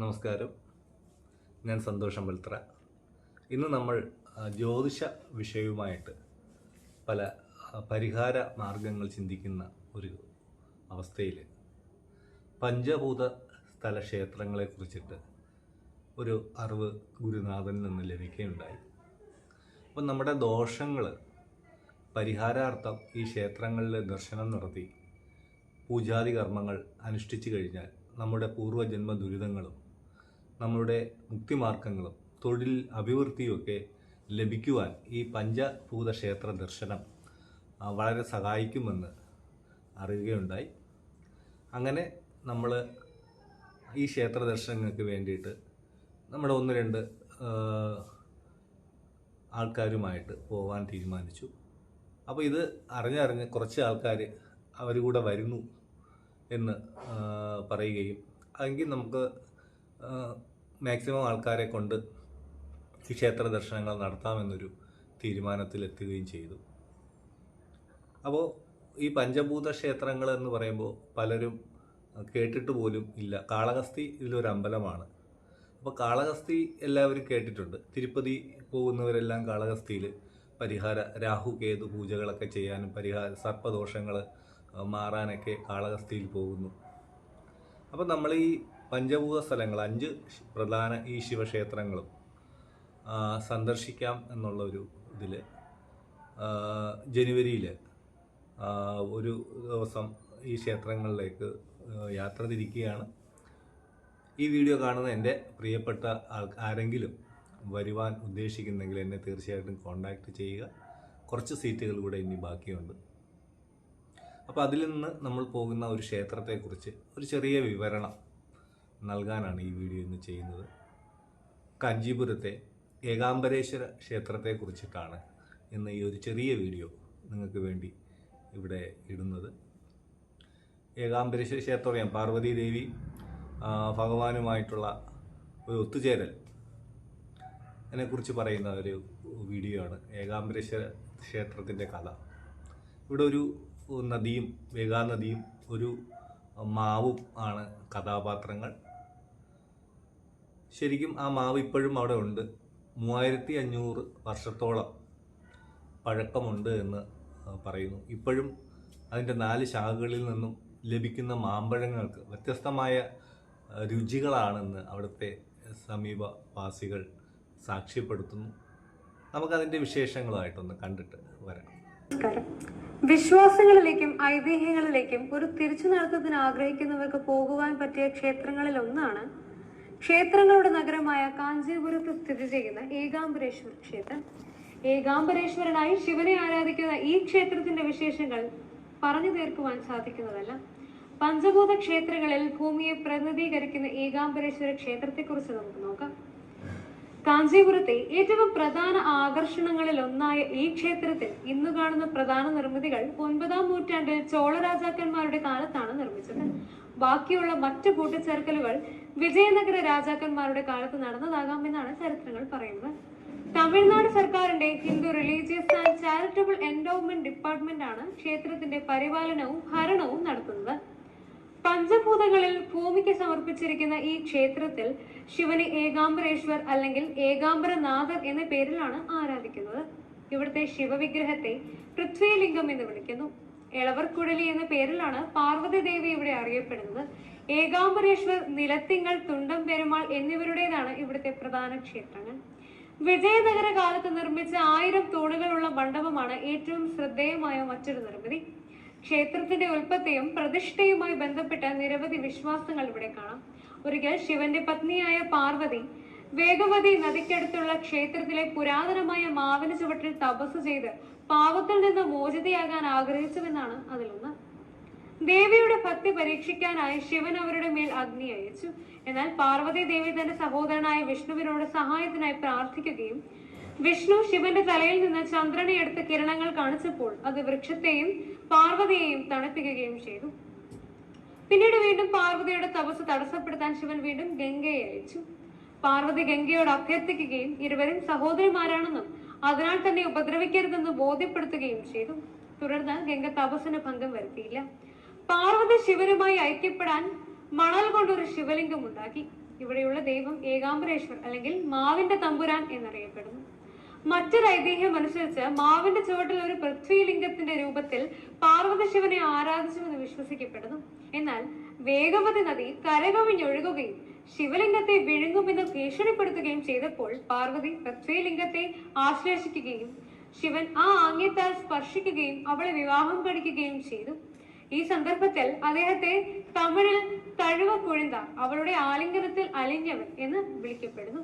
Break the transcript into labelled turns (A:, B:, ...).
A: നമസ്കാരം. ഞാൻ സന്തോഷം വെൽത്ര. ഇന്ന് നമ്മൾ ജ്യോതിഷ വിഷയവുമായിട്ട് പല പരിഹാര മാർഗങ്ങൾ ചിന്തിക്കുന്ന ഒരു അവസ്ഥയിൽ പഞ്ചഭൂത സ്ഥല ക്ഷേത്രങ്ങളെ കുറിച്ചിട്ട് ഒരു അറിവ് ഗുരുനാഥനിൽ നിന്ന് ലഭിക്കുകയുണ്ടായി. അപ്പം നമ്മുടെ ദോഷങ്ങൾ പരിഹാരാർത്ഥം ഈ ക്ഷേത്രങ്ങളിൽ ദർശനം നടത്തി പൂജാതി കർമ്മങ്ങൾ അനുഷ്ഠിച്ചു കഴിഞ്ഞാൽ നമ്മുടെ പൂർവജന്മ ദുരിതങ്ങളും നമ്മുടെ മുക്തിമാർഗങ്ങളും തൊഴിൽ അഭിവൃദ്ധിയൊക്കെ ലഭിക്കുവാൻ ഈ പഞ്ചഭൂത ക്ഷേത്ര ദർശനം വളരെ സഹായിക്കുമെന്ന് അറിയുകയുണ്ടായി. അങ്ങനെ നമ്മൾ ഈ ക്ഷേത്ര ദർശനങ്ങൾക്ക് വേണ്ടിയിട്ട് നമ്മുടെ ഒന്ന് രണ്ട് ആൾക്കാരുമായിട്ട് പോകാൻ തീരുമാനിച്ചു. അപ്പോൾ ഇത് അറിഞ്ഞറിഞ്ഞ് കുറച്ച് ആൾക്കാർ അവർ കൂടെ വരുന്നു എന്ന് പറയുകയും അല്ലെങ്കിൽ നമുക്ക് മാക്സിമം ആൾക്കാരെ കൊണ്ട് ക്ഷേത്ര ദർശനങ്ങൾ നടത്താമെന്നൊരു തീരുമാനത്തിലെത്തുകയും ചെയ്തു. അപ്പോൾ ഈ പഞ്ചഭൂത ക്ഷേത്രങ്ങൾ എന്ന് പറയുമ്പോൾ പലരും കേട്ടിട്ട് പോലും ഇല്ല. കാളഹസ്തി ഇതിലൊരു അമ്പലമാണ്. അപ്പോൾ കാളഹസ്തി എല്ലാവരും കേട്ടിട്ടുണ്ട്. തിരുപ്പതി പോകുന്നവരെല്ലാം കാളഹസ്തിയിൽ പരിഹാര രാഹു കേതു പൂജകളൊക്കെ ചെയ്യാനും പരിഹാര സർപ്പദോഷങ്ങൾ മാറാനൊക്കെ കാളഹസ്തിയിൽ പോകുന്നു. അപ്പോൾ നമ്മൾ ഈ പഞ്ചഭൂത സ്ഥലങ്ങൾ അഞ്ച് പ്രധാന ഈ ശിവക്ഷേത്രങ്ങളും സന്ദർശിക്കാം എന്നുള്ള ഒരു ഇതിൽ ജനുവരിയിൽ ഒരു ദിവസം ഈ ക്ഷേത്രങ്ങളിലേക്ക് യാത്ര തിരിക്കുകയാണ്. ഈ വീഡിയോ കാണുന്ന എന്റെ പ്രിയപ്പെട്ട ആൾ ആരെങ്കിലും വരുവാൻ ഉദ്ദേശിക്കുന്നെങ്കിൽ എന്നെ തീർച്ചയായിട്ടും കോൺടാക്റ്റ് ചെയ്യുക. കുറച്ച് സീറ്റുകൾ കൂടെ ഇനി ബാക്കിയുണ്ട്. അപ്പോൾ അതിൽ നിന്ന് നമ്മൾ പോകുന്ന ഒരു ക്ഷേത്രത്തെക്കുറിച്ച് ഒരു ചെറിയ വിവരണം നൽകാനാണ് ഈ വീഡിയോ ഇന്ന് ചെയ്യുന്നത്. കാഞ്ചീപുരത്തെ ഏകാംബരേശ്വര ക്ഷേത്രത്തെക്കുറിച്ചിട്ടാണ് ഇന്ന് ഈ ഒരു ചെറിയ വീഡിയോ നിങ്ങൾക്ക് വേണ്ടി ഇവിടെ ഇടുന്നത്. ഏകാംബരേശ്വര ക്ഷേത്രം അറിയാം. പാർവതി ദേവി ഭഗവാനുമായിട്ടുള്ള ഒരു ഒത്തുചേരൽ. അതിനെക്കുറിച്ച് പറയുന്ന ഒരു വീഡിയോ ആണ് ഏകാംബരേശ്വര ക്ഷേത്രത്തിന്റെ കഥ. ഇവിടെ ഒരു നദിയും വേഗാനദിയും ഒരു മാവും ആണ് കഥാപാത്രങ്ങൾ. ശരിക്കും ആ മാവ് ഇപ്പോഴും അവിടെ ഉണ്ട്. മൂവായിരത്തി അഞ്ഞൂറ് വർഷത്തോളം പഴക്കമുണ്ട് എന്ന് പറയുന്നു. ഇപ്പോഴും അതിന്റെ നാല് ശാഖകളിൽ നിന്നും ലഭിക്കുന്ന മാമ്പഴങ്ങൾക്ക് വ്യത്യസ്തമായ രുചികളാണെന്ന് അവിടുത്തെ സമീപവാസികൾ സാക്ഷ്യപ്പെടുത്തുന്നു. നമുക്കതിന്റെ വിശേഷങ്ങളുമായിട്ടൊന്ന് കണ്ടിട്ട് വരാം.
B: വിശ്വാസങ്ങളിലേക്കും ഐതിഹ്യങ്ങളിലേക്കും ഒരു തിരിച്ചു നടത്തത്തിന് ആഗ്രഹിക്കുന്നവർക്ക് പോകുവാൻ പറ്റിയ ക്ഷേത്രങ്ങളിൽ ഒന്നാണ് ക്ഷേത്രങ്ങളുടെ നഗരമായ കാഞ്ചീപുരത്ത് സ്ഥിതി ചെയ്യുന്ന ഏകാംബരേശ്വർ ക്ഷേത്രം. ഏകാംബരേശ്വരനായി ശിവനെ ആരാധിക്കുന്ന ഈ ക്ഷേത്രത്തിന്റെ വിശേഷങ്ങൾ പറഞ്ഞു തീർക്കുവാൻ സാധിക്കുന്നതല്ല. പഞ്ചഭൂത ക്ഷേത്രങ്ങളിൽ ഭൂമിയെ പ്രതിനിധീകരിക്കുന്ന ഏകാംബരേശ്വര ക്ഷേത്രത്തെക്കുറിച്ച് നമുക്ക് നോക്കാം. കാഞ്ചീപുരത്തെ ഏറ്റവും പ്രധാന ആകർഷണങ്ങളിൽ ഒന്നായ ഈ ക്ഷേത്രത്തിൽ ഇന്ന് കാണുന്ന പ്രധാന നിർമ്മിതികൾ ഒൻപതാം നൂറ്റാണ്ടിൽ ചോള രാജാക്കന്മാരുടെ കാലത്താണ് നിർമ്മിച്ചത്. ബാക്കിയുള്ള മറ്റു കൂട്ടിച്ചേർക്കലുകൾ വിജയനഗര രാജാക്കന്മാരുടെ കാലത്ത് നടന്നതാകാമെന്നാണ് ചരിത്രങ്ങൾ പറയുന്നത്. തമിഴ്നാട് സർക്കാരിന്റെ Hindu religious and charitable endowment department ആണ് ക്ഷേത്രത്തിന്റെ പരിപാലനവും ഭരണവും നടത്തുന്നത്. പഞ്ചഭൂതങ്ങളിൽ ഭൂമിക്ക് സമർപ്പിച്ചിരിക്കുന്ന ഈ ക്ഷേത്രത്തിൽ ശിവനെ ഏകാംബരേശ്വർ അല്ലെങ്കിൽ ഏകാംബരനാഥർ എന്ന പേരിലാണ് ആരാധിക്കുന്നത്. ഇവിടുത്തെ ശിവവിഗ്രഹത്തെ പൃഥ്വിലിംഗം എന്ന് വിളിക്കുന്നു. എളവർക്കുഴലി എന്ന പേരിലാണ് പാർവതി ദേവി ഇവിടെ അറിയപ്പെടുന്നത്. ഏകാംബരേശ്വർ നിലത്തിങ്ങൾ തുണ്ടം പെരുമാൾ എന്നിവരുടേതാണ് ഇവിടുത്തെ പ്രധാന ക്ഷേത്രങ്ങൾ. വിജയനഗര കാലത്ത് നിർമ്മിച്ച ആയിരം തൂണുകളുള്ള മണ്ഡപമാണ് ഏറ്റവും ശ്രദ്ധേയമായ മറ്റൊരു നിർമ്മിതി. ക്ഷേത്രത്തിന്റെ ഉൽപ്പത്തിയും പ്രതിഷ്ഠയുമായി ബന്ധപ്പെട്ട നിരവധി വിശ്വാസങ്ങൾ ഇവിടെ കാണാം. ഒരിക്കൽ ശിവന്റെ പത്നിയായ പാർവതി വേഗവതി നദിക്കടുത്തുള്ള ക്ഷേത്രത്തിലെ പുരാതനമായ മാവിന് ചുവട്ടിൽ തപസ് ചെയ്ത് പാപത്തിൽ നിന്ന് മോചിതയാകാൻ ആഗ്രഹിച്ചുവെന്നാണ് അതിലൊന്ന്. ദേവിയുടെ ഭക്തി പരീക്ഷിക്കാനായി ശിവൻ അവരുടെ മേൽ അഗ്നി അയച്ചു. എന്നാൽ പാർവതി ദേവി തന്റെ സഹോദരനായ വിഷ്ണുവിനോട് സഹായത്തിനായി പ്രാർത്ഥിക്കുകയും വിഷ്ണു ശിവന്റെ തലയിൽ നിന്ന് ചന്ദ്രനെ എടുത്ത കിരണങ്ങൾ കാണിച്ചപ്പോൾ അത് വൃക്ഷത്തെയും പാർവതിയെയും തണുപ്പിക്കുകയും ചെയ്തു. പിന്നീട് വീണ്ടും പാർവതിയുടെ തപസ് തടസ്സപ്പെടുത്താൻ ശിവൻ വീണ്ടും ഗംഗയെ അയച്ചു. പാർവതി ഗംഗയോട് അഭ്യർത്ഥിക്കുകയും ഇരുവരും സഹോദരിമാരാണെന്നും അതിനാൽ തന്നെ ഉപദ്രവിക്കരുതെന്ന് ബോധ്യപ്പെടുത്തുകയും ചെയ്തു. തുടർന്ന് ഗംഗ തപസ്സിന് ഭംഗം വരുത്തിയില്ല. പാർവതി ശിവനുമായി ഐക്യപ്പെടാൻ മണൽ കൊണ്ടൊരു ശിവലിംഗം ഉണ്ടാക്കി. ഇവിടെയുള്ള ദൈവം ഏകാംബരേശ്വർ അല്ലെങ്കിൽ മാവിന്റെ തമ്പുരാൻ എന്നറിയപ്പെടുന്നു. മറ്റൊരു ഐതിഹ്യം അനുസരിച്ച് മാവിന്റെ ചുവട്ടിൽ ഒരു പൃഥ്വിലിംഗത്തിന്റെ രൂപത്തിൽ പാർവതി ശിവനെ ആരാധിച്ചുവെന്ന് വിശ്വസിക്കപ്പെടുന്നു. എന്നാൽ വേഗവതി നദി കരകവിഞ്ഞൊഴുകുകയും ശിവലിംഗത്തെ വിഴുങ്ങുമെന്ന് ഭീഷണിപ്പെടുത്തുകയും ചെയ്തപ്പോൾ പാർവതി പൃഥ്വിലിംഗത്തെ ആശ്ലേഷിക്കുകയും ശിവൻ ആ ആംഗ്യത്താൽ സ്പർശിക്കുകയും അവളെ വിവാഹം കഴിക്കുകയും ചെയ്തു. ഈ സന്ദർഭത്തിൽ അദ്ദേഹത്തെ തമിഴിൽ തഴുവ കുഴിന്ത അവളുടെ ആലിംഗനത്തിൽ അലിഞ്ഞവൻ എന്ന് വിളിക്കപ്പെടുന്നു.